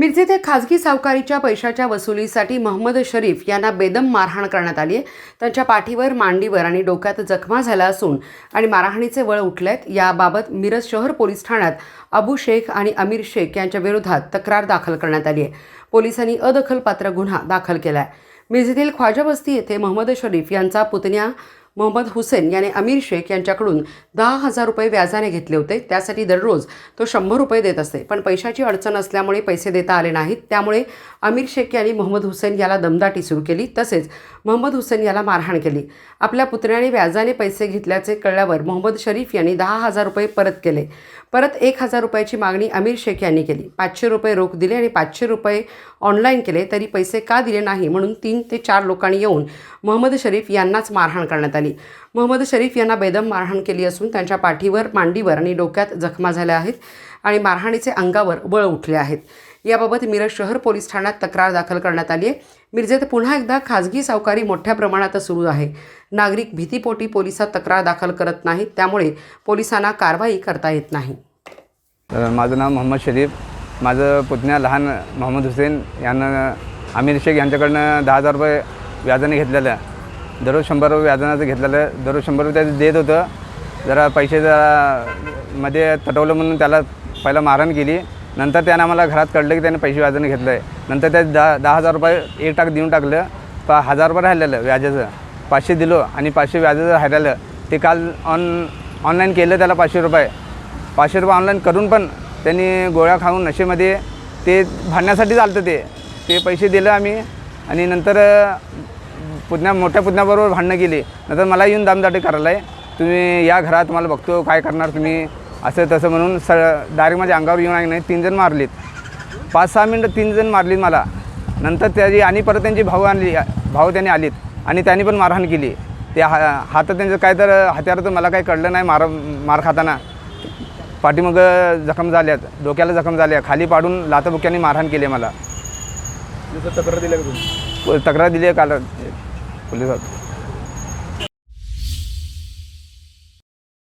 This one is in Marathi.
मिरजेत खाजगी सावकारीच्या पैशाच्या वसुलीसाठी महम्मद शरीफ यांना बेदम मारहाण करण्यात आली आहे. त्यांच्या पाठीवर मांडीवर आणि डोक्यात जखमा झाल्या असून आणि मारहाणीचे वळ उठले आहेत याबाबत मिरज शहर पोलीस ठाण्यात अबू शेख आणि अमीर शेख यांच्या विरोधात तक्रार दाखल करण्यात आली आहे. पोलिसांनी अदखलपात्र गुन्हा दाखल केला आहे मिरजेतील ख्वाजा बस्ती येथे महम्मद शरीफ यांचा पुतण्या मोहम्मद हुसेन याने अमीर शेख यांच्याकडून दहा हजार रुपये व्याजाने घेतले होते. त्यासाठी दररोज तो शंभर रुपये देत असते. पण पैशाची अडचण असल्यामुळे पैसे देता आले नाहीत. त्यामुळे अमीर शेख यांनी मोहम्मद हुसेन याला दमदाटी सुरू केली. तसेच मोहम्मद हुसेन याला मारहाण केली. आपल्या पुतण्याने व्याजाने पैसे घेतल्याचे कळल्यावर मोहम्मद शरीफ यांनी दहा हजार रुपये परत केले. परत एक हजार रुपयाची मागणी अमीर शेख यांनी केली. पाचशे रुपये रोख दिले आणि पाचशे रुपये ऑनलाईन केले. तरी पैसे का दिले नाही म्हणून तीन ते चार लोकांनी येऊन मोहम्मद शरीफ यांनाच मारहाण करण्यात आली. मोहम्मद शरीफ यांना बेदम मारहाण केली असून त्यांच्या पाठीवर मांडीवर आणि डोक्यात जखमा झाल्या आहेत आणि मारहाणीचे अंगावर बळ उठले आहेत. याबाबत मिरज शहर पोलीस ठाण्यात तक्रार दाखल करण्यात आली आहे. मिरजेत पुन्हा एकदा खाजगी सावकारी मोठ्या प्रमाणात सुरू आहे. नागरिक भीतीपोटी पोलिसात तक्रार दाखल करत नाहीत त्यामुळे पोलिसांना कारवाई करता येत नाही. माझं नाव मोहम्मद शरीफ. माझं पुतण्या लहान मोहम्मद हुसेन यांना आमिर शेख यांच्याकडनं दहा हजार रुपये व्याजाने घेतलेलं दररोज शंभर रुपये व्याजानं घेतलेलं दररोज शंभर रुपये त्याचं देत होतं. जरा पैसे जरा मध्ये तटवलं म्हणून त्याला पहिला मारहाण केली. नंतर त्यानं आम्हाला घरात कळलं की त्याने पैसे व्याजानं घेतलं आहे नंतर त्या दहा दहा हजार रुपये एक टाक देऊन टाकलं. पा हजार रुपये राहिलेलं व्याजाचं. पाचशे दिलो आणि पाचशे व्याजाचं राहिलेलं. ते काल ऑन ऑनलाईन केलं त्याला पाचशे रुपये. पाचशे रुपये ऑनलाईन करून पण त्यांनी गोळ्या खाऊन नशेमध्ये ते भांडण्यासाठी चालतं ते. ते पैसे दिलं आम्ही आणि नंतर पुतण्या मोठ्या पुतण्याबरोबर भांडणं केली नंतर मला येऊन दामदाटी करायला आहे तुम्ही या घरात तुम्हाला बघतो काय करणार तुम्ही असं तसं म्हणून स डायरेक्ट माझ्या अंगावर येऊन आहे नाही तीन जण मारलीत. पाच सहा मिनटं तीन जण मारलीत मला. नंतर त्याची आणि परत त्यांची भाऊ आणली भाऊ त्यांनी आलीत आणि त्यांनी पण मारहाण केली. ते हा हातात त्यांचं काय तर हत्यार तर मला काही कळलं नाही मार मार खाताना. पाठीमग जखम झाल्यात डोक्याला जखम झाल्या खाली पाडून लाथबुक्याने मारहाण केली मला. तक्रार तुम्ही? तक्रार दिली आहे दाखवले जाते